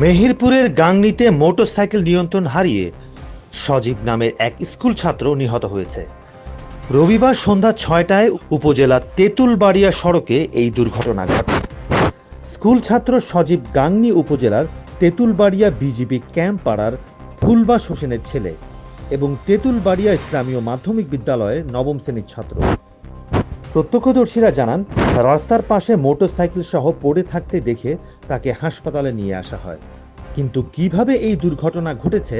মেহেরপুরের গাংনীতে মোটরসাইকেল নিয়ন্ত্রণ হারিয়ে সজীব নামের এক স্কুল ছাত্র নিহত হয়েছে। রবিবার সন্ধ্যা ছয়টায় উপজেলা তেঁতুলবাড়িয়া সড়কে এই দুর্ঘটনা ঘটে। স্কুল ছাত্র সজীব গাংনী উপজেলার তেঁতুলবাড়িয়া বিজিবি ক্যাম্প পাড়ার ফুলবাস হোসেনের ছেলে এবং তেঁতুলবাড়িয়া ইসলামীয় মাধ্যমিক বিদ্যালয়ের নবম শ্রেণির ছাত্র। প্রত্যক্ষদর্শীরা জানান, রাস্তার পাশে মোটরসাইকেল সহ পড়ে থাকতে দেখে তাকে হাসপাতালে নিয়ে আসা হয়। কিন্তু কীভাবে এই দুর্ঘটনা ঘটেছে,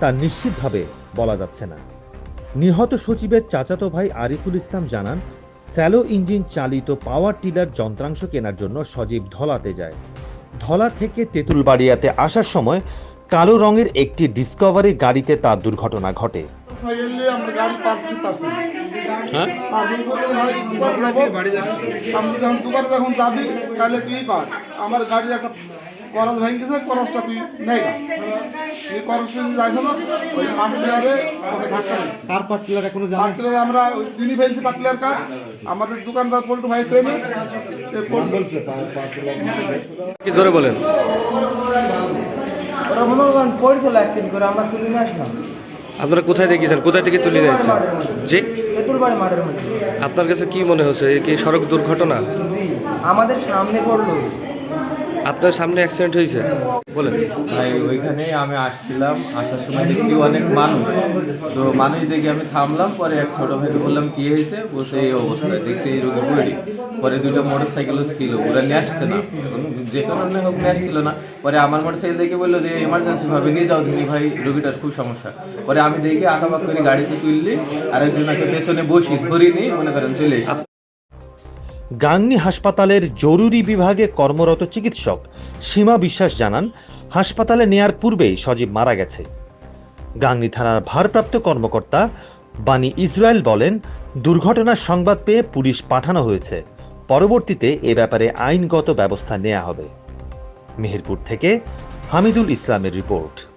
তা নিশ্চিতভাবে বলা যাচ্ছে না। নিহত সচিবের চাচাতো ভাই আরিফুল ইসলাম জানান, স্যালো ইঞ্জিন চালিত পাওয়ার টিলার যন্ত্রাংশ কেনার জন্য সজীব ধলাতে যায়। ধলা থেকে তেঁতুলবাড়িয়াতে আসার সময় কালো রঙের একটি ডিসকভারি গাড়িতে তার দুর্ঘটনা ঘটে। সাইকেল নিয়ে আমরা গাড়ি পাচ্ছি পাচ্ছি হ্যাঁ? পার্কিং করলে হয় দুবার যাব। আপনি যখন দুবার যখন যাবি তাহলে তুই পার। আমার গাড়ির একটা করজ ভেঙেছে করজটা তুই নেই না তুই যদি যাইছ না ওই পার্টিলারে ওকে ধাক্কা দিচ্ছে কার পার্টিলার এখনও জানা? পার্টিলার আমরা চিনি ফেলছি পার্টিলার কার আমাদের দোকানদার পল্টু ভাই চেনে এই কি ধরে বলেন? ওরা মনে করেন পড়ছিল একদিন করে আমরা তুলে নিয়ে আসলাম। আপনারা কোথায় দেখিয়েছেন কোথায় থেকে তুলে দিয়েছেন জি? আপনার কাছে কি মনে হচ্ছে? কি সড়ক দুর্ঘটনা? আমাদের সামনে পড়ল। আপনার সামনে অ্যাক্সিডেন্ট হয়েছে? বলেন। ভাই, ওইখানে আমি আসছিলাম, আসার সময় দেখছি অনেক মানুষ। তো মানুষ দেখে আমি থামলাম, পরে এক ছোট ভাইকে বললাম, কি হয়েছে? বসে এই অবস্থায় দেখছি এই রোগী পড়ি পরে দুইটা মোটর সাইকেলও ছিল, ওরা নিয়ে আসছে না। যে কারণে হোক, নিয়ে আসছিল না। পরে আমার মোটর সাইকেল দেখে বলল যে এমার্জেন্সি ভাবে নিয়ে যাও তুমি ভাই, রোগীটার খুব সমস্যা। পরে আমি দেখে আঁকাবাক করে গাড়িতে তুললি আর একজনকে পেছনে বসি ধরিনি, মনে করেন চলে গাংনী হাসপাতালের জরুরি বিভাগে কর্মরত চিকিৎসক সীমা বিশ্বাস জানান, হাসপাতালে নেয়ার পূর্বেই সজীব মারা গেছে। গাংনী থানার ভারপ্রাপ্ত কর্মকর্তা বানি ইসরায়েল বলেন, দুর্ঘটনার সংবাদ পেয়ে পুলিশ পাঠানো হয়েছে। পরবর্তীতে এ ব্যাপারে আইনগত ব্যবস্থা নেওয়া হবে। মেহেরপুর থেকে হামিদুল ইসলামের রিপোর্ট।